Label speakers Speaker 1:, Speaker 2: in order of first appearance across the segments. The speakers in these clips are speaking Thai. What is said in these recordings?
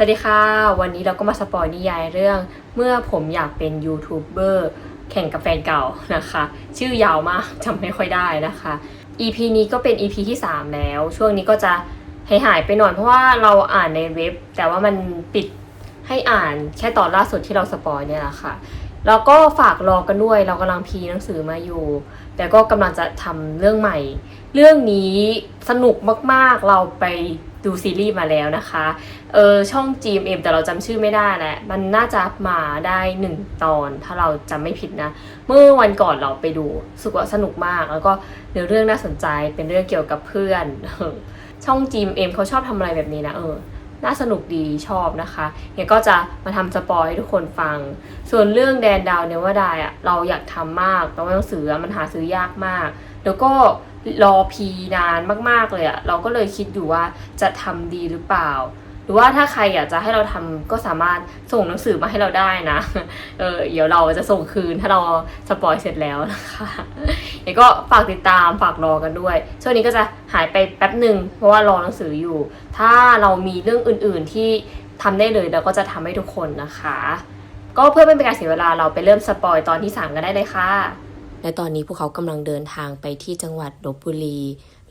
Speaker 1: สวัสดีค่ะ วันนี้เราก็มาสปอยนิยายเรื่อง เมื่อผมอยากเป็นยูทูบเบอร์แข่งกับแฟนเก่านะคะ ชื่อยาวมากจำไม่ค่อยได้นะคะ EP นี้ก็เป็น EP ที่ 3 แล้ว ช่วงนี้ก็จะหายหายไปหน่อยเพราะว่าเราอ่านในเว็บ แต่ว่ามันปิดให้อ่านแค่ตอนล่าสุดที่เราสปอยเนี่ยแหละค่ะแล้วก็ฝากรอกันด้วย เรากำลังพีหนังสือมาอยู่ แต่ก็กำลังจะทำเรื่องใหม่ เรื่องนี้สนุกมากๆเราไป ดูซีรีส์มาแล้วนะคะ เออช่อง GMM แต่เราจำชื่อไม่ได้แหละมันน่าจะมาได้หนึ่งตอนถ้าเราจำไม่ผิดนะ เมื่อวันก่อนเราไปดูสึกว่าสนุกมาก แล้วก็เนื้อเรื่องน่าสนใจเป็นเรื่องเกี่ยวกับเพื่อน ช่อง GMM เขาชอบทำอะไรแบบนี้นะเออน่าสนุกดีชอบนะคะเนี่ยก็จะมาทำสปอยให้ทุกคนฟัง ส่วนเรื่องแดนดาวเนว่าได้อะเราอยากทำมากแต่ว่าหนังสือมันหาซื้อยากมาก แล้วก็ รอพีนานมากๆเลยอะเราก็เลยคิดอยู่ว่าจะทำดีหรือเปล่า หรือว่าถ้าใครอยากจะให้เราทำก็สามารถส่งหนังสือมาให้เราได้นะ เออเดี๋ยวเราจะส่งคืนถ้าเราสปอยเสร็จแล้วนะคะเดี๋ยวก็ฝากติดตามฝากรอกันด้วย ช่วงนี้ก็จะหายไปแป๊บหนึ่งเพราะว่ารอหนังสืออยู่ ถ้าเรามีเรื่องอื่นๆที่ทำได้เลยเราก็จะทำให้ทุกคนนะคะ ก็เพื่อไม่เป็นการเสียเวลาเราไปเริ่มสปอยตอนที่3กันได้เลยค่ะ และตอนนี้พวกเขากำลังเดินทางไปที่จังหวัดลบบุรี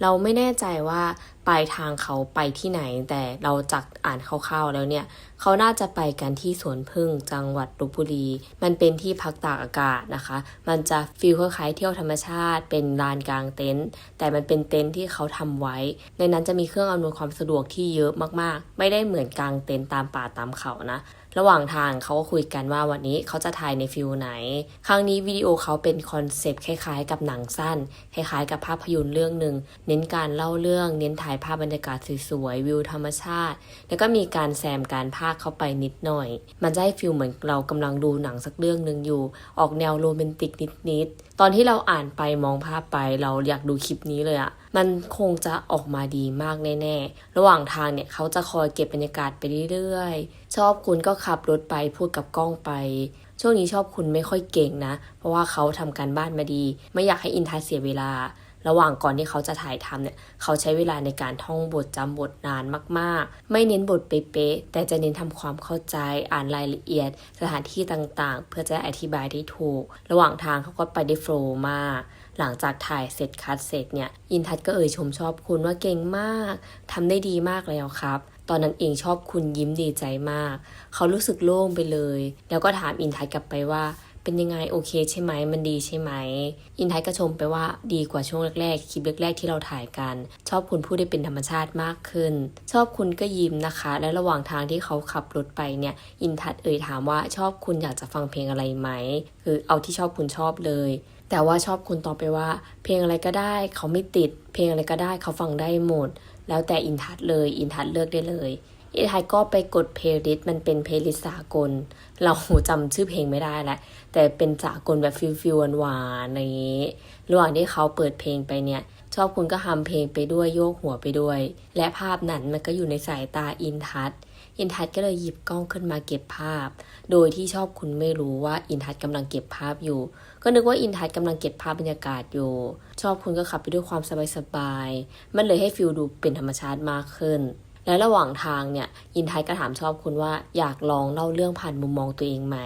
Speaker 1: เราไม่แน่ใจว่าปลายทางเขาไปที่ไหน แต่เราจักอ่านคร่าวๆแล้วเนี่ย เขาน่าจะไปกันที่สวนพึ่งจังหวัดลบบุรี มันเป็นที่พักตากอากาศนะคะ มันจะฟีลคล้ายๆเที่ยวธรรมชาติ เป็นลานกลางเต็นท์ แต่มันเป็นเต็นท์ที่เขาทำไว้ ในนั้นจะมีเครื่องอำนวยความสะดวกที่เยอะมากๆ ไม่ได้เหมือนกลางเต็นท์ตามป่าตามเขานะ ระหว่างทางเขาก็คุยกันว่าวันนี้เขาจะถ่ายในฟิลไหน ครั้งนี้วิดีโอเขาเป็นคอนเซปต์คล้ายๆ กับหนังสั้น คล้ายๆ กับภาพยนตร์เรื่องหนึ่ง เน้นการเล่าเรื่อง เน้นถ่ายภาพบรรยากาศสวยๆ วิวธรรมชาติ แล้วก็มีการแซมการพากย์เข้าไปนิดหน่อย มันจะให้ฟิลเหมือนเรากำลังดูหนังสักเรื่องหนึ่งอยู่ ออกแนวโรแมนติกนิดๆ ตอนที่เราอ่านไปมองภาพไปเราอยากดูคลิปนี้เลยอะมันคงจะออกมาดีมากแน่ๆ ระหว่างทางเนี่ยเขาจะคอยเก็บบรรยากาศไปเรื่อยๆ ชอบคุณก็ขับรถไปพูดกับกล้องไป ช่วงนี้ชอบคุณไม่ค่อยเก่งนะ เพราะว่าเขาทำการบ้านมาดี ไม่อยากให้อินทัศเสียเวลา ระหว่างก่อนที่เขาจะถ่ายทำเนี่ย เขาใช้เวลาในการท่องบทจำบทนานมากๆ ไม่เน้นบทเป๊ะๆ แต่จะเน้นทำความเข้าใจ อ่านรายละเอียด สถานที่ต่างๆ เพื่อจะอธิบายได้ถูก ระหว่างทางเขาก็ไปได้โฟล์มาก หลังจากถ่ายเสร็จคัดเสร็จเนี่ยอินทัศน์ก็เอ่ยชมชอบคุณว่าเก่งมากทำได้ดีมากแล้วครับ ตอนนั้นเองชอบคุณยิ้มดีใจมาก เขารู้สึกโล่งไปเลย แล้วก็ถามอินทัศกลับไปว่าเป็นยังไงโอเคใช่ไหมมันดีใช่ไหม อินทัศก็ชมไปว่าดีกว่าช่วงแรกๆคลิปแรกๆที่เราถ่ายกัน ชอบคุณพูดได้เป็นธรรมชาติมากขึ้น ชอบคุณก็ยิ้มนะคะ และระหว่างทางที่เขาขับรถไปเนี่ย อินทัศน์เอ่ยถามว่าชอบคุณอยากจะฟังเพลงอะไรไหมคือเอาที่ชอบคุณชอบเลย แต่ว่าชอบคุณตอบไปว่า เพลงอะไรก็ได้เขาไม่ติด เพลงอะไรก็ได้เขาฟังได้หมด แล้วแต่อินทัศเลยอินทัศเลือกได้เลยอินทัศก็ไปกดเพลย์ลิสต์มันเป็นเพลย์ลิสต์สากล เราจำชื่อเพลงไม่ได้แล้วแต่เป็นสากลแบบฟิลฟิลหวานๆอะไรอย่างนี้ระหว่างที่เขาเปิดเพลงไปเนี่ยชอบคุณก็ฮัมเพลงไปด้วยโยกหัวไปด้วย และภาพนั้นมันก็อยู่ในสายตาอินทัศ อินทัศก็เลยหยิบกล้องขึ้นมาเก็บภาพ โดยที่ชอบคุณไม่รู้ว่าอินทัศกำลังเก็บภาพอยู่ ก็นึกว่าอินทัศกำลังเก็บภาพบรรยากาศอยู่ ชอบคุณก็ขับไปด้วยความสบายๆมันเลยให้ฟิลดูเป็นธรรมชาติมากขึ้น และระหว่างทางเนี่ยอินทัศก็ถามชอบคุณว่าอยากลองเล่าเรื่องผ่านมุมมองตัวเองไหม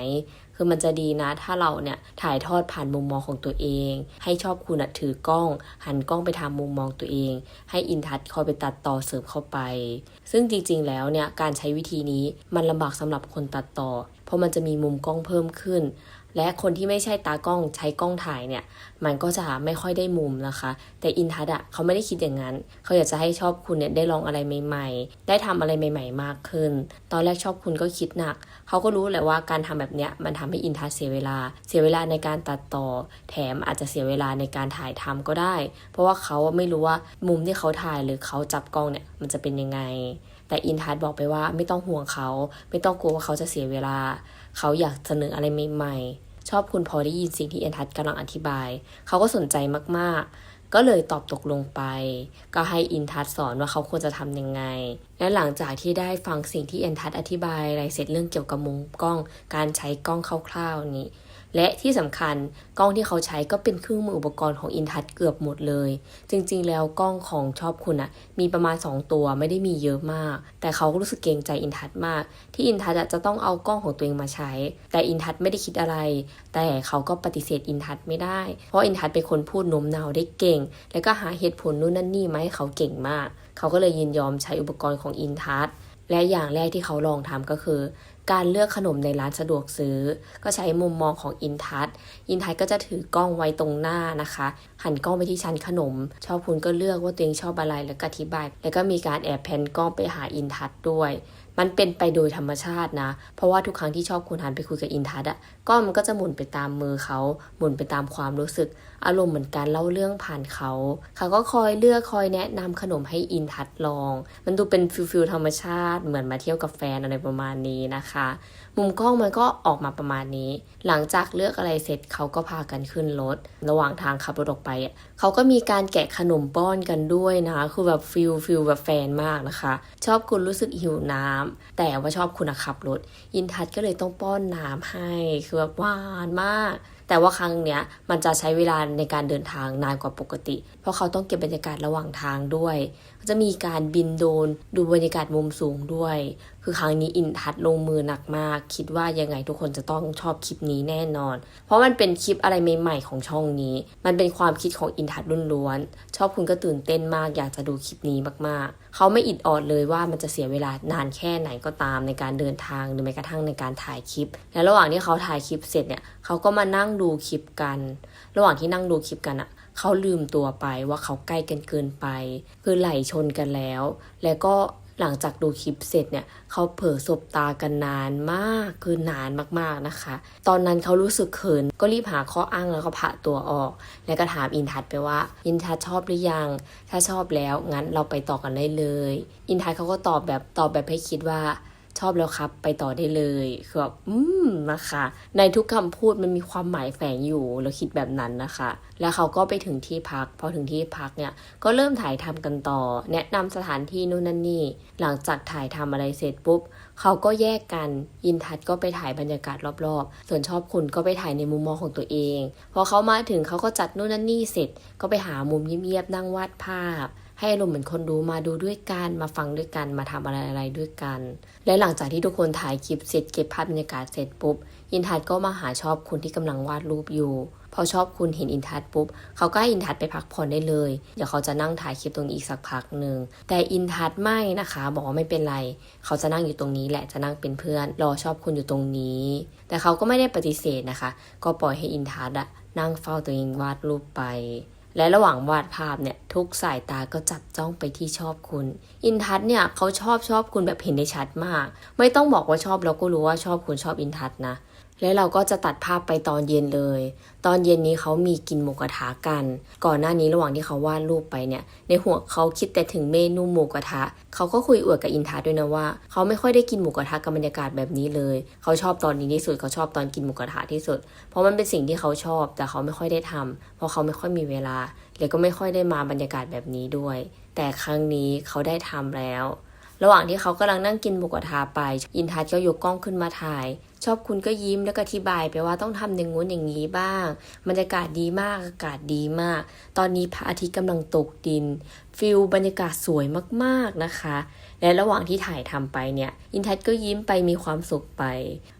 Speaker 1: คือมันจะดีนะ ถ้าเราเนี่ยถ่ายทอดผ่านมุมมองของตัวเอง ให้ชอบคุณถือกล้อง หันกล้องไปทางมุมมองตัวเอง ให้อินทัศคอยไปตัดต่อเสริมเข้าไป ซึ่งจริงๆแล้วเนี่ยการใช้วิธีนี้มันลำบากสำหรับคนตัดต่อ ราะมันจะมีมุมกล้องเพิ่มขึ้น และคนที่ไม่ใช่ตากล้องใช้กล้องถ่ายเนี่ย มันก็จะไม่ค่อยได้มุมนะคะ แต่อินทัศอะเขาไม่ได้คิดอย่างนั้น เขาอยากจะให้ชอบคุณเนี่ยได้ลองอะไรใหม่ๆ ได้ทำอะไรใหม่ ๆ มากขึ้น ตอนแรกชอบคุณก็คิดหนัก เขาก็รู้แหละว่าการทำแบบเนี้ยมันทำให้อินทัศเสียเวลา เสียเวลาในการตัดต่อ แถมอาจจะเสียเวลาในการถ่ายทำก็ได้ เพราะว่าเขาไม่รู้ว่ามุมที่เขาถ่ายหรือเขาจับกล้องเนี่ยมันจะเป็นยังไง แต่อินทัศบอกไปว่าไม่ต้องห่วงเขา ไม่ต้องกลัวว่าเขาจะเสียเวลา เขาอยากเสนออะไรใหม่ๆ ชอบคุณพอได้ยินสิ่งที่อินทัศกำลังอธิบาย เขาก็สนใจมากๆ ก็เลยตอบตกลงไป ก็ให้อินทัศสอนว่าเขาควรจะทำยังไง และหลังจากที่ได้ฟังสิ่งที่อินทัศอธิบายอะไรเสร็จเรื่องเกี่ยวกับมุมกล้อง การใช้กล้องคร่าวๆนี้ และที่สำคัญกล้องที่เขาใช้ก็เป็นเครื่องมืออุปกรณ์ของอินทัศเกือบหมดเลย จริงๆ แล้วกล้องของชอบคุณอะมีประมาณ 2 ตัวไม่ได้มีเยอะมาก แต่เขาก็รู้สึกเกรงใจอินทัศมาก ที่อินทัศจะต้องเอากล้องของตัวเองมาใช้ แต่อินทัศไม่ได้คิดอะไร แต่เขาก็ปฏิเสธอินทัศไม่ได้ เพราะอินทัศเป็นคนพูดโน้มน้าวได้เก่ง แล้วก็หาเหตุผลนู่นนั่นนี่มาให้เขาเก่งมาก เขาก็เลยยินยอมใช้อุปกรณ์ของอินทัศและอย่างแรกที่เขาลองทำก็คือ การเลือกขนมในร้านสะดวกซื้อ ก็ใช้มุมมองของอินทัศอินทัศก็จะถือกล้องไว้ตรงหน้านะคะ หันกล้องไปที่ชั้นขนม ชอบคุณก็เลือกว่าตัวเองชอบอะไรแล้วก็อธิบาย แล้วก็มีการแอบแพนกล้องไปหาอินทัศด้วยมันเป็นไปโดยธรรมชาตินะ เพราะว่าทุกครั้งที่ชอบคุณหันไปคุยกับอินทัศอะกล้องมันก็จะหมุนไปตามมือเขา หมุนไปตามความรู้สึก อารมณ์เหมือนการเล่าเรื่องผ่านเขาเขาก็คอยเลือกคอยแนะนำขนมให้อินทัศลอง มันดูเป็นฟิลฟิลธรรมชาติ เหมือนมาเที่ยวกับแฟนอะไรประมาณนี้นะคะ มุมกล้องมันก็ออกมาประมาณนี้ หลังจากเลือกอะไรเสร็จเขาก็พากันขึ้นรถ ระหว่างทางขับรถออกไปเขาก็มีการแกะขนมป้อนกันด้วยนะคือแบบฟิลฟิลแบบแฟนมากนะคะ ชอบคุณรู้สึกหิวน้ำแต่ว่าชอบคุณขับรถ ยินทัศก็เลยต้องป้อนน้ำให้ คือแบบหวานมาก แต่ว่าครั้งเนี้ยมันจะใช้เวลาในการเดินทางนานกว่าปกติ เพราะเขาต้องเก็บบรรยากาศระหว่างทางด้วย จะมีการบินโดรนดูบรรยากาศมุมสูงด้วยคือครั้งนี้อินทัศลงมือหนักมาก คิดว่ายังไงทุกคนจะต้องชอบคลิปนี้แน่นอน เพราะมันเป็นคลิปอะไรใหม่ๆของช่องนี้ มันเป็นความคิดของอินทัศล้วนๆ ชอบคุณก็ตื่นเต้นมากอยากจะดูคลิปนี้มากๆ เขาไม่อิดออดเลยว่ามันจะเสียเวลานานแค่ไหนก็ตามในการเดินทางหรือแม้กระทั่งในการถ่ายคลิป และระหว่างที่เขาถ่ายคลิปเสร็จเนี่ยเขาก็มานั่งดูคลิปกัน ระหว่างที่นั่งดูคลิปกันอะเขาลืมตัวไปว่าเขาใกล้กันเกินไป คือไหลชนกันแล้ว แล้วก็ หลังจากดูคลิปเสร็จเนี่ยเขาเผลอสบตากันนานมากคือนานมากๆนะคะ ตอนนั้นเขารู้สึกเขินก็รีบหาข้ออ้างแล้วก็ผ่าตัวออก แล้วก็ถามอินทัศไปว่า อินทัศชอบหรือยัง ถ้าชอบแล้วงั้นเราไปต่อกันได้เลย อินทัศเขาก็ตอบแบบตอบแบบให้คิดว่า ชอบแล้วครับ ไปต่อได้เลยคือแบบอืมนะคะ ในทุกคำพูดมันมีความหมายแฝงอยู่เราคิดแบบนั้นนะคะ แล้วเขาก็ไปถึงที่พัก พอถึงที่พักเนี่ยก็เริ่มถ่ายทำกันต่อ แนะนำสถานที่นู่นนั่นนี่ หลังจากถ่ายทำอะไรเสร็จปุ๊บเขาก็แยกกันอินทัศก็ไปถ่ายบรรยากาศรอบๆ ส่วนชอบคุณก็ไปถ่ายในมุมมองของตัวเอง พอเขามาถึงเขาก็จัดนู่นนั่นนี่เสร็จ ก็ไปหามุมเงียบๆนั่งวาดภาพ ให้อารมณ์เหมือนคนดูมาดูด้วยกัน มาฟังด้วยกัน มาทำอะไรอะไรด้วยกัน และหลังจากที่ทุกคนถ่ายคลิปเสร็จเก็บภาพบรรยากาศเสร็จปุ๊บ อินทัศก็มาหาชอบคุณที่กำลังวาดรูปอยู่ พอชอบคุณเห็นอินทัศปุ๊บเขาก็ให้อินทัศไปพักผ่อนได้เลย เดี๋ยวเขาจะนั่งถ่ายคลิปตรงนี้อีกสักพักหนึ่ง แต่อินทัศไม่นะคะ บอกว่าไม่เป็นไร เขาจะนั่งอยู่ตรงนี้แหละจะนั่งเป็นเพื่อน รอชอบคุณอยู่ตรงนี้ แต่เขาก็ไม่ได้ปฏิเสธนะคะ ก็ปล่อยให้อินทัศอะนั่งเฝ้าตัวเองวาดรูปไป และระหว่างวาดภาพเนี่ยทุกสายตาก็จับจ้องไปที่ชอบคุณ อินทัศเนี่ยเขาชอบชอบคุณแบบเห็นได้ชัดมาก ไม่ต้องบอกว่าชอบเราก็รู้ว่าชอบคุณชอบอินทัศนะ แล้วเราก็จะตัดภาพไปตอนเย็นเลย ตอนเย็นนี้เขามีกินหมูกระทะกัน ก่อนหน้านี้ระหว่างที่เขาวาดรูปไปเนี่ย ในหัวเขาคิดแต่ถึงเมนูหมูกระทะ เขาก็คุยอวดกับอินทัศด้วยนะว่า เขาไม่ค่อยได้กินหมูกระทะกับบรรยากาศแบบนี้เลย เขาชอบตอนนี้ที่สุด เขาชอบตอนกินหมูกระทะที่สุด เพราะมันเป็นสิ่งที่เขาชอบ แต่เขาไม่ค่อยได้ทำเพราะเขาไม่ค่อยมีเวลาแล้วก็ไม่ค่อยได้มาบรรยากาศแบบนี้ด้วย แต่ครั้งนี้เขาได้ทำแล้วระหว่างที่เขากำลังนั่งกินหมูกระทะไป อินทัศก็ยกกล้องขึ้นมาถ่าย ชอบคุณก็ยิ้มแล้วก็อธิบายไปว่าต้องทำอย่างงู้นอย่างนี้บ้างบรรยากาศดีมากอากาศดีมาก ตอนนี้พระอาทิตย์กำลังตกดินฟิลบรรยากาศสวยมากๆนะคะ และระหว่างที่ถ่ายทำไปเนี่ยอินทัศก็ยิ้มไปมีความสุขไป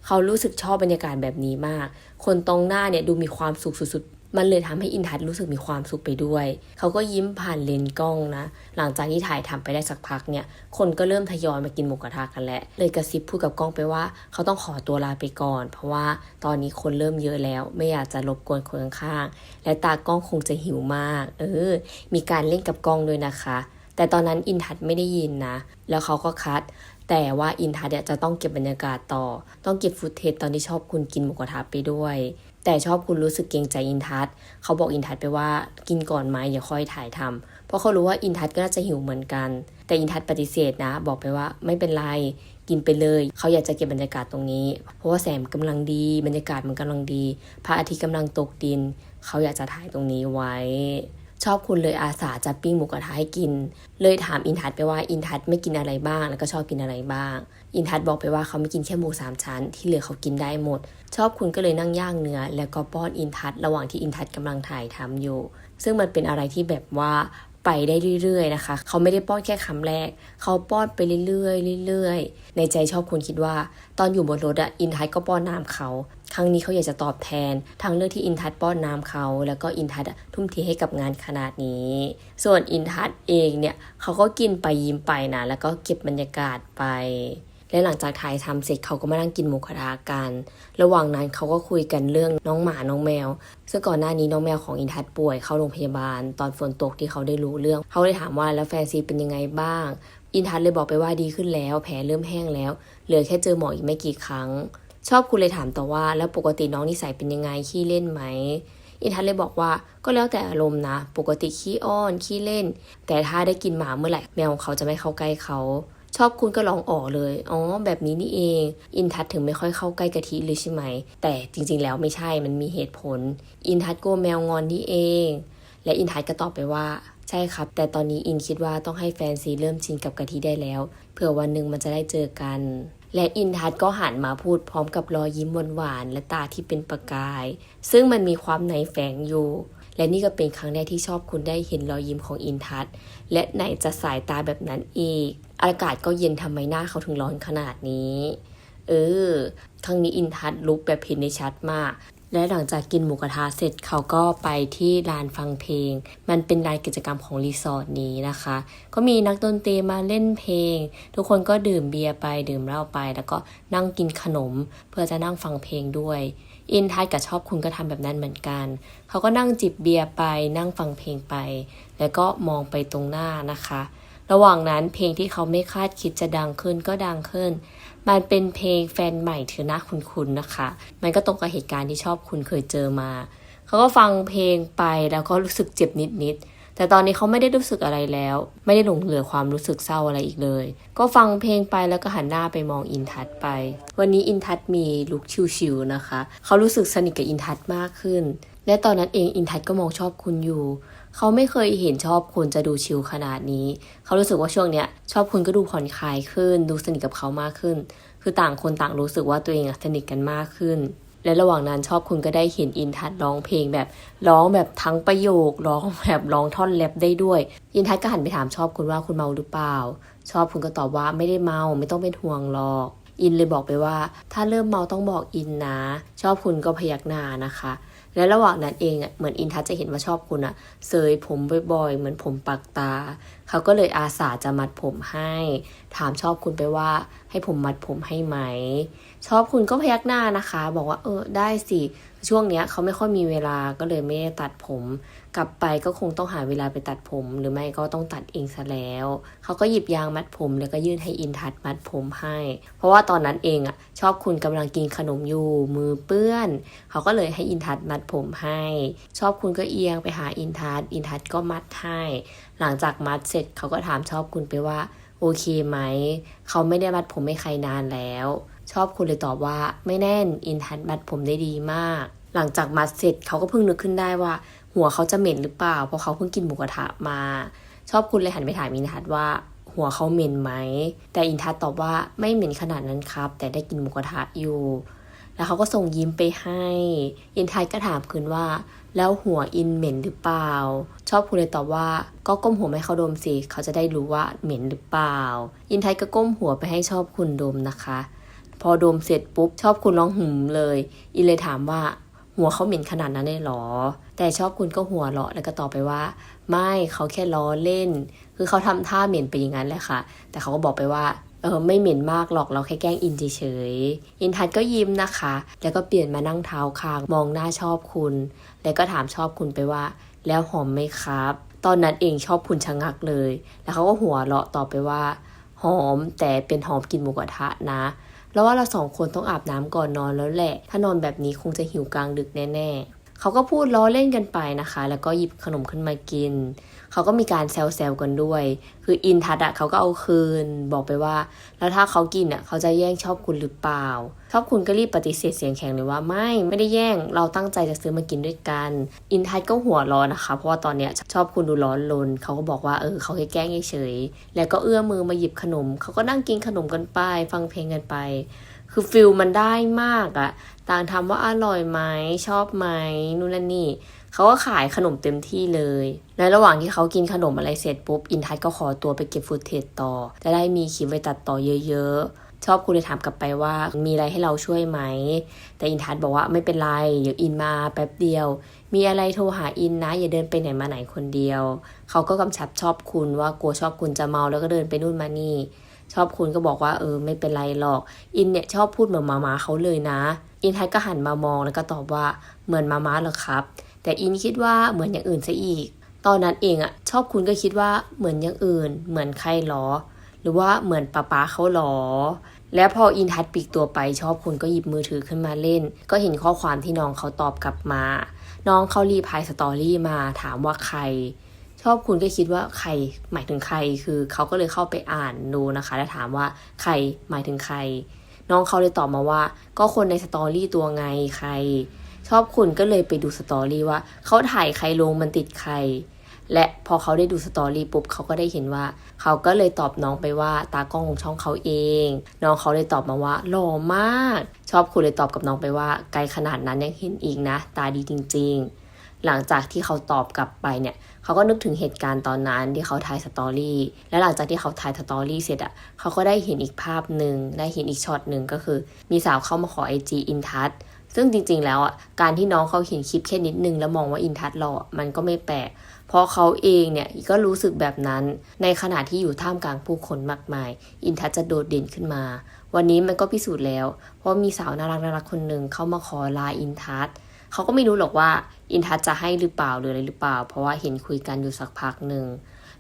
Speaker 1: เขารู้สึกชอบบรรยากาศแบบนี้มาก คนตรงหน้าเนี่ยดูมีความสุขสุดๆ มันเลยทำให้อินทัศน์รู้สึกมีความสุขไปด้วย เขาก็ยิ้มผ่านเลนกล้องนะ หลังจากที่ถ่ายทำไปได้สักพักเนี่ย คนก็เริ่มทยอยมากินหมูกระทะกันแล้ว เลยกระซิบพูดกับกล้องไปว่า เขาต้องขอตัวลาไปก่อน เพราะว่าตอนนี้คนเริ่มเยอะแล้ว ไม่อยากจะรบกวนคนข้างๆ และตากล้องคงจะหิวมาก เออ มีการเล่นกับกล้องด้วยนะคะ แต่ตอนนั้นอินทัศน์ไม่ได้ยินนะ แล้วเขาก็คัดแต่ว่าอินทัศน์จะต้องเก็บบรรยากาศต่อ ต้องเก็บฟุตเทจตอนที่ชอบคุณกินหมูกระทะไปด้วย แต่ชอบคุณรู้สึกเกรงใจอินทัศเขาบอกอินทัศไปว่ากินก่อนไหมอย่าค่อยถ่ายทำเพราะเขารู้ว่าอินทัศก็น่าจะหิวเหมือนกัน แต่อินทัศปฏิเสธนะ บอกไปว่าไม่เป็นไรกินไปเลย เขาอยากจะเก็บบรรยากาศตรงนี้ เพราะว่าแสงกำลังดี บรรยากาศมันกำลังดี พระอาทิตย์กำลังตกดิน เขาอยากจะถ่ายตรงนี้ไว้ ชอบคุณเลยอาสาจะปิ้งหมูกระทะให้กิน เลยถามอินทัศไปว่าอินทัศไม่กินอะไรบ้างแล้วก็ชอบกินอะไรบ้าง อินทัศบอกไปว่าเขาไม่กินแค่หมูสามชั้น ที่เหลือเขากินได้หมด ชอบคุณก็เลยนั่งย่างเนื้อ แล้วก็ป้อนอินทัศระหว่างที่อินทัศน์กำลังถ่ายทำอยู่ ซึ่งมันเป็นอะไรที่แบบว่า ไปได้เรื่อยๆนะคะ เขาไม่ได้ป้อนแค่คำแรก เขาป้อนไปเรื่อยๆเรื่อยๆ ในใจชอบคุณคิดว่า ตอนอยู่บนรถอะอินทัศก็ป้อนน้ำเขา ครั้งนี้เขาอยากจะตอบแทนทางเลือกที่อินทัศป้อนน้ำเขา แล้วก็อินทัศทุ่มเทให้กับงานขนาดนี้ ส่วนอินทัศเองเนี่ยเขาก็กินไปยิ้มไปนะแล้วก็เก็บบรรยากาศไป และหลังจากถ่ายทำเสร็จเขาก็มานั่งกินหมูกระทะกัน ระหว่างนั้นเขาก็คุยกันเรื่องน้องหมาน้องแมว ซึ่งก่อนหน้านี้น้องแมวของอินทัศน์ป่วยเข้าโรงพยาบาล ตอนฝนตกที่เขาได้รู้เรื่อง เขาเลยถามว่าแล้วแฟนซีเป็นยังไงบ้าง อินทัศน์เลยบอกไปว่าดีขึ้นแล้ว แผลเริ่มแห้งแล้ว เหลือแค่เจอหมออีกไม่กี่ครั้ง ชอบคุณเลยถามต่อว่า แล้วปกติน้องนิสัยเป็นยังไงขี้เล่นไหมอินทัศน์เลยบอกว่าก็แล้วแต่อารมณ์นะ ปกติขี้อ้อนขี้เล่น แต่ถ้าได้กินหมาเมื่อไหร่แมวของเขาจะไม่เข้าใกล้เขา ชอบคุณก็ลองอ๋อเลย อ๋อ แบบนี้นี่เอง อินทัศถึงไม่ค่อยเข้าใกล้กะทิเลยใช่ไหม แต่จริงๆแล้วไม่ใช่ มันมีเหตุผล อินทัศกลัวแมวงอนนี่เอง และอินทัศก็ตอบไปว่า ใช่ครับ แต่ตอนนี้อินคิดว่าต้องให้แฟนซีเริ่มชินกับกะทิได้แล้ว เผื่อวันหนึ่งมันจะได้เจอกัน และอินทัศก็หันมาพูดพร้อมกับรอยยิ้มหวานๆและตาที่เป็นประกาย ซึ่งมันมีความในแฝงอยู่และนี่ก็เป็นครั้งแรกที่ชอบคุณได้เห็นรอยยิ้มของอินทัศและไหนจะสายตาแบบนั้นอีก อากาศก็เย็นทำไมหน้าเขาถึงร้อนขนาดนี้ เออครั้งนี้อินทัศลุกแบบเห็นได้ชัดมาก และหลังจากกินหมูกระทะเสร็จเขาก็ไปที่ลานฟังเพลง มันเป็นลานกิจกรรมของรีสอร์ทนี้นะคะ ก็มีนักดนตรีมาเล่นเพลง ทุกคนก็ดื่มเบียร์ไปดื่มเหล้าไป แล้วก็นั่งกินขนม เพื่อจะนั่งฟังเพลงด้วยอินทัศกับชอบคุณก็ทำแบบนั้นเหมือนกัน เขาก็นั่งจิบเบียร์ไปนั่งฟังเพลงไป แล้วก็มองไปตรงหน้านะคะ ระหว่างนั้นเพลงที่เขาไม่คาดคิดจะดังขึ้นก็ดังขึ้น มันเป็นเพลงแฟนใหม่เธอหน้าคุ้นๆนะคะ มันก็ตรงกับเหตุการณ์ที่ชอบคุณเคยเจอมา เขาก็ฟังเพลงไปแล้วก็รู้สึกเจ็บนิดๆแต่ตอนนี้เขาไม่ได้รู้สึกอะไรแล้ว ไม่ได้หลงเหลือความรู้สึกเศร้าอะไรอีกเลย ก็ฟังเพลงไปแล้วก็หันหน้าไปมองอินทัศไป วันนี้อินทัศมีลุคชิวๆนะคะ เขารู้สึกสนิทกับอินทัศมากขึ้น และตอนนั้นเองอินทัศก็มองชอบคุณอยู่ เขาไม่เคยเห็นชอบคุณจะดูชิลขนาดนี้ เขารู้สึกว่าช่วงเนี้ย ชอบคุณก็ดูผ่อนคลายขึ้น ดูสนิทกับเขามากขึ้น คือต่างคนต่างรู้สึกว่าตัวเองสนิทกันมากขึ้น และระหว่างนั้นชอบคุณก็ได้เห็นอินทัศร้องเพลงแบบร้องแบบทั้งประโยคร้องแบบร้องท่อนแรปได้ด้วย อินทัศก็หันไปถามชอบคุณว่าคุณเมาหรือเปล่า ชอบคุณก็ตอบว่าไม่ได้เมาไม่ต้องเป็นห่วงหรอกอินเลยบอกไปว่า ถ้าเริ่มเมาต้องบอกอินนะ ชอบคุณก็พยักหน้านะคะ และระหว่างนั้นเองอะเหมือนอินทัศจะเห็นว่าชอบคุณอะเซยผมบ่อยๆ เหมือนผมปักตา เขาก็เลยอาสาจะมัดผมให้ ถามชอบคุณไปว่า ให้ผมมัดผมให้ไหม ชอบคุณก็พยักหน้านะคะ บอกว่าเออได้สิ ช่วงเนี้ยเขาไม่ค่อยมีเวลาก็เลยไม่ได้ตัดผม กลับไปก็คงต้องหาเวลาไปตัดผม หรือไม่ก็ต้องตัดเองซะแล้ว เขาก็หยิบยางมัดผม แล้วก็ยื่นให้อินทัศน์มัดผมให้ เพราะว่าตอนนั้นเองอะชอบคุณกำลังกินขนมอยู่มือเปื้อน เขาก็เลยให้อินทัศน์มัดผมให้ ชอบคุณก็เอียงไปหาอินทัศน์อินทัศน์ก็มัดให้หลังจากมัดเสร็จเขาก็ถามชอบคุณไปว่าโอเคไหม เขาไม่ได้มัดผมให้ใครนานแล้ว ชอบคุณเลยตอบว่าไม่แน่นอินทัศน์มัดผมได้ดีมาก หลังจากมัดเสร็จเขาก็เพิ่งนึกขึ้นได้ว่า หัวเขาจะเหม็นหรือเปล่า เพราะเขาเพิ่งกินหมูกระทะมา ชอบคุณเลยหันไปถามอินทัศน์ว่า หัวเขาเหม็นไหม แต่อินทัศน์ตอบว่าไม่เหม็นขนาดนั้นครับ แต่ได้กินหมูกระทะอยู่ แล้วเขาก็ส่งยิ้มไปให้ อินทัศน์ก็ถามคืนว่า แล้วหัวอินเหม็นหรือเปล่า ชอบคุณเลยตอบว่าก็ก้มหัวให้เขาดมสิเขาจะได้รู้ว่าเหม็นหรือเปล่า อินทัศน์ก็ก้มหัวไปให้ชอบคุณดมนะคะ พอดมเสร็จปุ๊บ ชอบคุณร้องหืมเลยอินเลยถามว่า หัวเขาเหม็นขนาดนั้นเลยหรอ แต่ชอบคุณก็หัวเราะแล้วก็ตอบไปว่า ไม่เขาแค่ล้อเล่น คือเขาทำท่าเหม็นไปอย่างนั้นแหละค่ะ แต่เขาก็บอกไปว่าเออไม่เหม็นมากหรอกเราแค่แกล้งอินเฉยอินทัศน์ก็ยิ้มนะคะ แล้วก็เปลี่ยนมานั่งเท้าคางมองหน้าชอบคุณ แล้วก็ถามชอบคุณไปว่า แล้วหอมไหมครับ ตอนนั้นเองชอบคุณชะงักเลย แล้วเขาก็หัวเราะตอบไปว่า หอมแต่เป็นหอมกินหมูกระทะนะ แล้วว่าเราสองคนต้องอาบน้ำก่อนนอนแล้วแหละ ถ้านอนแบบนี้คงจะหิวกลางดึกแน่ ๆ เขาก็พูดล้อเล่นกันไปนะคะ แล้วก็หยิบขนมขึ้นมากิน เขาก็มีการแซวๆกันด้วย คืออินทัศอะเขาก็เอาคืน บอกไปว่า แล้วถ้าเขากินอะเขาจะแย่งชอบคุณหรือเปล่า ชอบคุณก็รีบปฏิเสธเสียงแข็งเลยว่าไม่ไม่ได้แย่งเราตั้งใจจะซื้อมากินด้วยกัน อินทัศก็หัวร้อนนะคะ เพราะว่าตอนเนี้ยชอบคุณดูร้อนลน เขาก็บอกว่าเออเขาแค่แกล้งเฉยๆแล้วก็เอื้อมมือมาหยิบขนม เขาก็นั่งกินขนมกันไป ฟังเพลงกันไป คือฟิลมันได้มากอะต่างทำว่าอร่อยไหมชอบไหมนู่นนั่นนี่ เขาก็ขายขนมเต็มที่เลย ในระหว่างที่เขากินขนมอะไรเสร็จปุ๊บ อินทัศก็ขอตัวไปเก็บฟุตเทจต่อ จะได้มีคลิปไว้ตัดต่อเยอะๆ ชอบคุณเลยถามกลับไปว่ามีอะไรให้เราช่วยไหม แต่อินทัศบอกว่าไม่เป็นไรเดี๋ยวอินมาแป๊บเดียว มีอะไรโทรหาอินนะ อย่าเดินไปไหนมาไหนคนเดียว เขาก็กำชับชอบคุณว่ากลัวชอบคุณจะเมาแล้วก็เดินไปนู่นมานี่ ชอบคุณก็บอกว่าเออไม่เป็นไรหรอก อินเนี่ยชอบพูดเหมือนมามาเขาเลยนะ อินทัศก็หันมามองแล้วก็ตอบว่าเหมือนมามาเหรอครับ แต่อินคิดว่าเหมือนอย่างอื่นซะอีก ตอนนั้นเองอะชอบคุณก็คิดว่าเหมือนอย่างอื่น เหมือนใครหรอ หรือว่าเหมือนป้าป้าเขาหรอ แล้วพออินทัศน์ปลีกตัวไปชอบคุณก็หยิบมือถือขึ้นมาเล่น ก็เห็นข้อความที่น้องเขาตอบกลับมา น้องเขารีพายสตอรี่มาถามว่าใครชอบคุณก็คิดว่าใครหมายถึงใครคือเขาก็เลยเข้าไปอ่านดูนะคะ แล้วถามว่าใครหมายถึงใคร น้องเขาเลยตอบมาว่า ก็คนในสตอรี่ตัวไงใคร ชอบคุณก็เลยไปดูสตอรี่ว่าเขาถ่ายใครลงมันติดใคร และพอเขาได้ดูสตอรี่ปุ๊บเขาก็ได้เห็นว่า เขาก็เลยตอบน้องไปว่าตากล้องของช่องเขาเอง น้องเขาเลยตอบมาว่าหล่อมาก ชอบคุณเลยตอบกับน้องไปว่า ไกลขนาดนั้นยังเห็นอีกนะ ตาดีจริง ๆ หลังจากที่เขาตอบกลับไปเนี่ยเขาก็นึกถึงเหตุการณ์ตอนนั้นที่เขาถ่ายสตอรี่ และหลังจากที่เขาถ่ายสตอรี่เสร็จอะเขาก็ได้เห็นอีกภาพหนึ่ง ได้เห็นอีกช็อตหนึ่งก็คือ มีสาวเข้ามาขอไอจีอินทัศ ซึ่งจริงๆแล้วอะการที่น้องเขาเห็นคลิปแค่นิดนึงแล้วมองว่าอินทัศหล่อมันก็ไม่แปลกเพราะเขาเองเนี่ยก็รู้สึกแบบนั้น ในขณะที่อยู่ท่ามกลางผู้คนมากมาย อินทัศจะโดดเด่นขึ้นมา วันนี้มันก็พิสูจน์แล้ว เพราะมีสาวน่ารักน่ารักคนหนึ่งเข้ามาขอลาอินทัศเขาก็ไม่รู้หรอกว่าอินทัศจะให้หรือเปล่าหรืออะไรหรือเปล่า เพราะว่าเห็นคุยกันอยู่สักพักหนึ่ง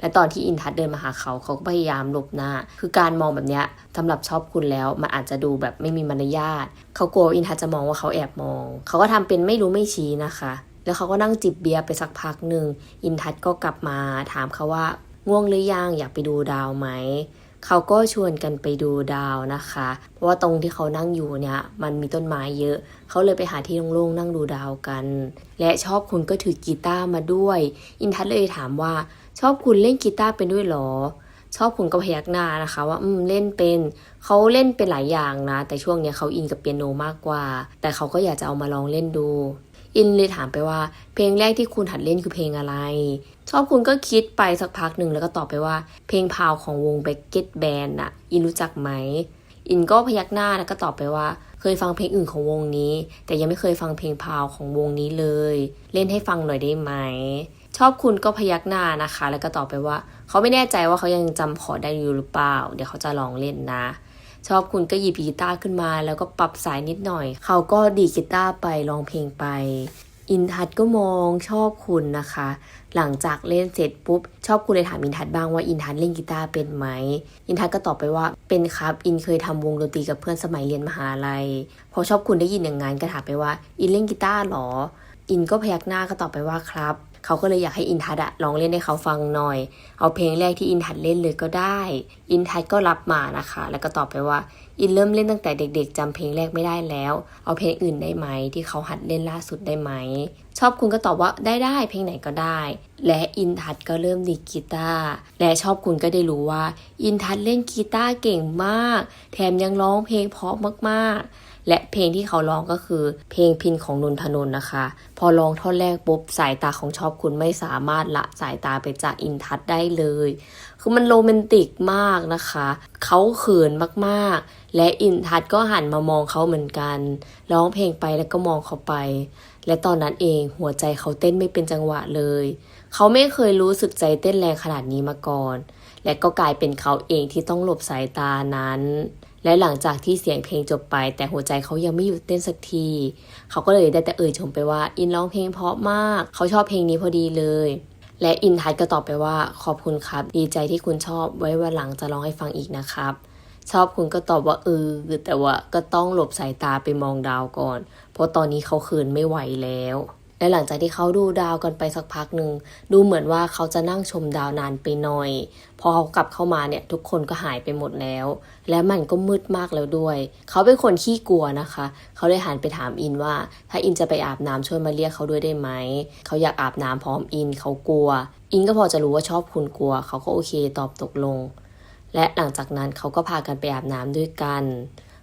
Speaker 1: และตอนที่อินทัศเดินมาหาเขาเขาก็พยายามหลบหน้า คือการมองแบบเนี้ยสำหรับชอบคุณแล้วมันอาจจะดูแบบไม่มีมารยาทเขากลัวอินทัศจะมองว่าเขาแอบมอง เขาก็ทำเป็นไม่รู้ไม่ชี้นะคะ แล้วเขาก็นั่งจิบเบียร์ไปสักพักหนึ่งอินทัศก็กลับมาถามเขาว่าง่วงหรือยังอยากไปดูดาวไหมเขาก็ชวนกันไปดูดาวนะคะ เพราะว่าตรงที่เขานั่งอยู่เนี่ยมันมีต้นไม้เยอะ เขาเลยไปหาที่โล่งๆนั่งดูดาวกัน และชอบคุณก็ถือกีตาร์มาด้วย อินทัศเลยถามว่า ชอบคุณเล่นกีตาร์เป็นด้วยหรอ ชอบคุณก็พยักหน้านะคะ ว่าอืมเล่นเป็นเขาเล่นเป็นหลายอย่างนะ แต่ช่วงเนี้ยเขาอินกับเปียโนมากกว่า แต่เขาก็อยากจะเอามาลองเล่นดู อินเลยถามไปว่า เพลงแรกที่คุณหัดเล่นคือเพลงอะไร ชอบคุณก็คิดไปสักพักหนึ่งแล้วก็ตอบไปว่า เพลงพาวของวง b บ c k e t Band น่ะอินรู้จักไหมอินก็พยักหน้าแล้วก็ตอบไปว่า เคยฟังเพลงอื่นของวงนี้ แต่ยังไม่เคยฟังเพลงพาวของวงนี้เลย เล่นให้ฟังหน่อยได้ไหม อบคุณก็พยักหน้านะคะ แล้วก็ตอบไปว่า เขาไม่แน่ใจว่าเขายังจำคอได้อยู่หรือเปล่า เดี๋ยวเขาจะลองเล่นนะ ชอบคุณก็หยิบกีตาร์ขึ้นมา แล้วก็ปรับสายนิดหน่อย เขาก็ดีกีตาร์ไปร้องเพลงไป อินทัศก็มองชอบคุณนะคะ หลังจากเล่นเสร็จปุ๊บ ชอบคุณเลยถามอินทัศบ้างว่าอินทัศเล่นกีตาร์เป็นไหม อินทัศก็ตอบไปว่าเป็นครับอินเคยทำวงดนตรีกับเพื่อนสมัยเรียนมหาลัย พอชอบคุณได้ยินอย่างงั้นก็ถามไปว่า อินเล่นกีตาร์หรอ อินก็พยักหน้าก็ตอบไปว่าครับ เขาก็เลยอยากให้อินทัศน์อะลองเล่นให้เขาฟังหน่อย เอาเพลงแรกที่อินทัศน์เล่นเลยก็ได้ อินทัศน์ก็รับมานะคะ แล้วก็ตอบไปว่า อินเริ่มเล่นตั้งแต่เด็ก ๆจำเพลงแรกไม่ได้แล้ว เอาเพลงอื่นได้ไหมที่เขาหัดเล่นล่าสุดได้ไหม ชอบคุณก็ตอบว่าได้ได้เพลงไหนก็ได้ และอินทัศน์ก็เริ่มดีกีตาร์ และชอบคุณก็ได้รู้ว่า อินทัศน์เล่นกีตาร์เก่งมาก แถมยังร้องเพลงเพราะมากๆ และเพลงที่เขาร้องก็คือเพลงพินของนนทนนท์นะคะ พอร้องท่อนแรกปุ๊บ สายตาของชอบคุณไม่สามารถละสายตาไปจากอินทัศได้เลย คือมันโรแมนติกมากนะคะ เขาเขินมากๆ และอินทัศก็หันมามองเขาเหมือนกัน ร้องเพลงไปแล้วก็มองเขาไป และตอนนั้นเองหัวใจเขาเต้นไม่เป็นจังหวะเลย เขาไม่เคยรู้สึกใจเต้นแรงขนาดนี้มาก่อน และก็กลายเป็นเขาเองที่ต้องหลบสายตานั้น และหลังจากที่เสียงเพลงจบไป แต่หัวใจเขายังไม่หยุดเต้นสักที เขาก็เลยได้แต่เอ่ยชมไปว่าอินร้องเพลงเพราะมาก เขาชอบเพลงนี้พอดีเลย และอินทัศน์ก็ตอบไปว่าขอบคุณครับ ดีใจที่คุณชอบไว้วันหลังจะร้องให้ฟังอีกนะครับชอบคุณก็ตอบว่าเออแต่ว่าก็ต้องหลบสายตาไปมองดาวก่อน เพราะตอนนี้เขาเขินไม่ไหวแล้ว และหลังจากที่เขาดูดาวกันไปสักพักหนึ่งดูเหมือนว่าเขาจะนั่งชมดาวนานไปหน่อย พอเขากลับเข้ามาเนี่ยทุกคนก็หายไปหมดแล้ว และมันก็มืดมากแล้วด้วย เขาเป็นคนขี้กลัวนะคะ เขาเลยหันไปถามอินว่า ถ้าอินจะไปอาบน้ำช่วยมาเรียกเขาด้วยได้ไหม เขาอยากอาบน้ำพร้อมอินเขากลัว อินก็พอจะรู้ว่าชอบคุณกลัว เขาก็โอเคตอบตกลง และหลังจากนั้นเขาก็พากันไปอาบน้ำด้วยกัน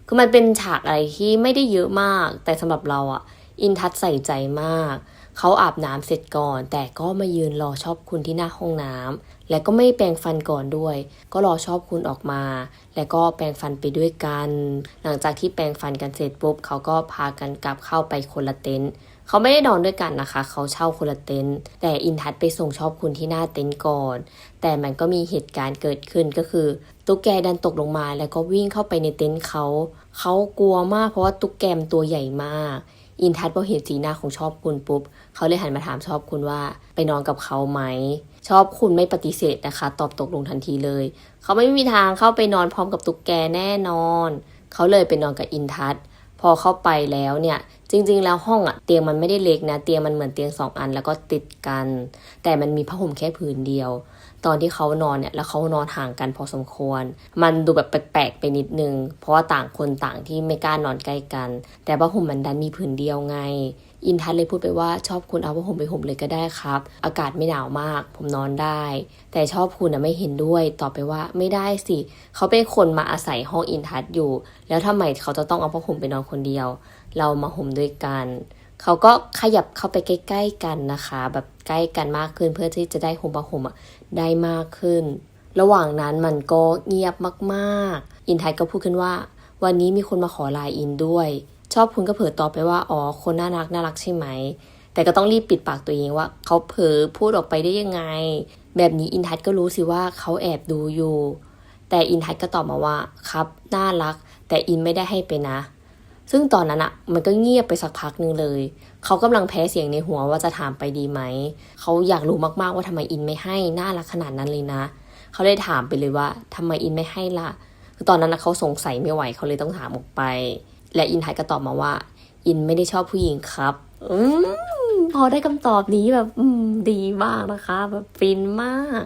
Speaker 1: คือมันเป็นฉากอะไรที่ไม่ได้เยอะมาก แต่สำหรับเราอะ อินทัศใส่ใจมาก เขาอาบน้ำเสร็จก่อน แต่ก็มายืนรอชอบคุณที่หน้าห้องน้ำและก็ไม่แปรงฟันก่อนด้วย ก็รอชอบคุณออกมา และก็แปรงฟันไปด้วยกัน หลังจากที่แปรงฟันกันเสร็จปุ๊บเขาก็พากันกลับเข้าไปคนละเต็นท์เขาไม่ได้นอนด้วยกันนะคะ เขาเช่าคนละเต็นท์แต่อินทัศไปส่งชอบคุณที่หน้าเต็นท์ก่อน แต่มันก็มีเหตุการณ์เกิดขึ้นก็คือ ตุ๊กแกดันตกลงมา แล้วก็วิ่งเข้าไปในเต็นท์เขา เขากลัวมากเพราะว่าตุ๊กแกมตัวใหญ่มาก อินทัศน์พอเห็นสีหน้าของชอบคุณปุ๊บเขาเลยหันมาถามชอบคุณว่า ไปนอนกับเขาไหม ชอบคุณไม่ปฏิเสธนะคะ ตอบตกลงทันทีเลย เขาไม่มีทางเข้าไปนอนพร้อมกับตุ๊กแกแน่นอน เขาเลยไปนอนกับอินทัศน์พอเข้าไปแล้วเนี่ยจริง ๆ แล้วห้องอะเตียงมันไม่ได้เล็กนะ เตียงมันเหมือนเตียงสองอันแล้วก็ติดกัน แต่มันมีผ้าห่มแค่ผืนเดียว ตอนที่เขานอนเนี่ยแล้วเขานอนห่างกันพอสมควร มันดูแบบแปลกๆไปนิดนึง เพราะว่าต่างคนต่างที่ไม่กล้านอนใกล้กัน แต่ผ้าห่มมันดันมีผืนเดียวไง อินทัศน์เลยพูดไปว่าชอบคุณเอาผ้าห่มไปห่มเลยก็ได้ครับ อากาศไม่หนาวมาก ผมนอนได้ แต่ชอบคุณอะไม่เห็นด้วยตอบไปว่าไม่ได้สิ เขาเป็นคนมาอาศัยห้องอินทัศน์อยู่ แล้วทำไมเขาจะต้องเอาผ้าห่มไปนอนคนเดียว เรามาห่มด้วยกันเขาก็ขยับเข้าไปใกล้ ๆ กันนะคะ แบบใกล้กันมากขึ้นเพื่อที่จะได้ห่มผ้าห่มอะ ได้มากขึ้น ระหว่างนั้นมันก็เงียบมากๆ อินทัศก็พูดขึ้นว่า วันนี้มีคนมาขอไลน์อินด้วย ชอบคุณก็เผลอตอบไปว่าอ๋อคนน่ารักน่ารักใช่ไหม แต่ก็ต้องรีบปิดปากตัวเองว่า เขาเผลอพูดออกไปได้ยังไง แบบนี้อินทัศก็รู้สิว่าเขาแอบดูอยู่ แต่อินทัศก็ตอบมาว่าครับน่ารัก แต่อินไม่ได้ให้ไปนะ ซึ่งตอนนั้นอะมันก็เงียบไปสักพักนึงเลย เขากำลังแพ้เสียงในหัวว่าจะถามไปดีไหม เขาอยากรู้มากๆว่าทำไมอินไม่ให้น่ารักขนาดนั้นเลยนะ เขาเลยถามไปเลยว่าทำไมอินไม่ให้ล่ะ คือตอนนั้นนะเขาสงสัยไม่ไหวเขาเลยต้องถามออกไป และอินไทัศน์ก็ตอบมาว่า อินไม่ได้ชอบผู้หญิงครับ อืมพอได้คำตอบนี้แบบ อืมดีมากนะคะ แบบฟินมาก